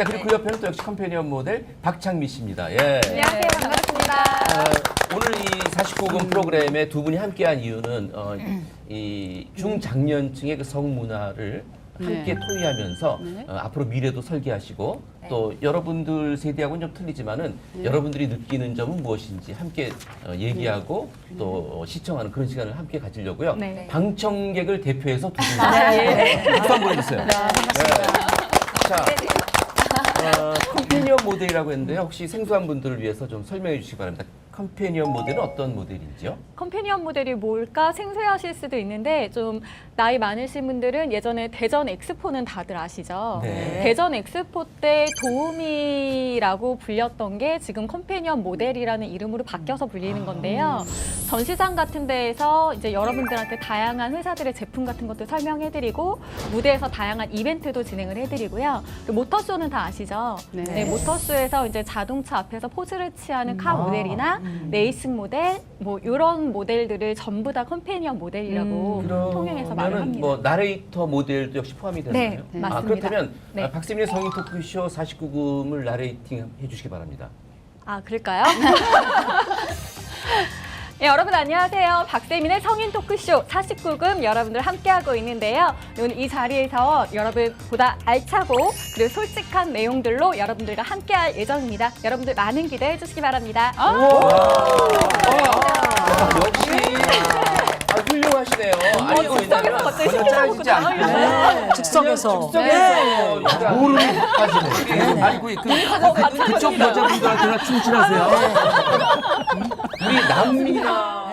자, 그리고 그 옆에는 또 역시 컴패니언 모델 박창미 씨입니다. 예. 안녕하세요. 반갑습니다. 어, 오늘 이 49금 프로그램에 두 분이 함께한 이유는 어, 이 중장년층의 그 성문화를 함께 토의하면서 어, 앞으로 미래도 설계하시고 또 여러분들 세대하고는 좀 틀리지만은 여러분들이 느끼는 점은 무엇인지 함께 어, 얘기하고 또 시청하는 그런 시간을 함께 가지려고요. 네. 방청객을 대표해서 두 분. 박수 한번 해주세요. 네. 자, 어, 컴패니언 모델이라고 했는데요. 혹시 생소한 분들을 위해서 좀 설명해 주시기 바랍니다. 컴패니언 모델은 어떤 모델인지요? 컴패니언 모델이 뭘까 생소해하실 수도 있는데 좀 나이 많으신 분들은 예전에 대전 엑스포는 다들 아시죠? 네. 대전 엑스포 때 도우미라고 불렸던 게 지금 컴패니언 모델이라는 이름으로 바뀌어서 불리는 건데요. 전시장 같은 데에서 이제 여러분들한테 다양한 회사들의 제품 같은 것도 설명해드리고 무대에서 다양한 이벤트도 진행을 해드리고요. 그 모터쇼는 다 아시죠? 네. 모터쇼에서 이제 자동차 앞에서 포즈를 취하는 카 모델이나 레이싱 모델 뭐 이런 모델들을 전부 다 컴패니언 모델이라고 통영에서 말을 그러면은 합니다. 뭐 나레이터 모델도 역시 포함이 되나요? 네, 아, 맞습니다. 그렇다면 네. 아, 박세민의 성인 토크쇼 49금을 나레이팅 해주시기 바랍니다. 아 그럴까요? 네, 여러분 안녕하세요. 박세민의 성인 토크쇼 49금 여러분들 함께하고 있는데요. 오늘 이 자리에서 여러분 보다 알차고 그리고 솔직한 내용들로 여러분들과 함께할 예정입니다. 여러분들 많은 기대해 주시기 바랍니다. 아, 역시 아, 훌륭하시네요. 아니 이거 왜냐면 갑자기 전혀 짜지지 않고 네. 즉석에서. 약간 모르는 까지네. 아니 그, 그 그쪽 여자분들한테나 충실하세요. 우리 남미나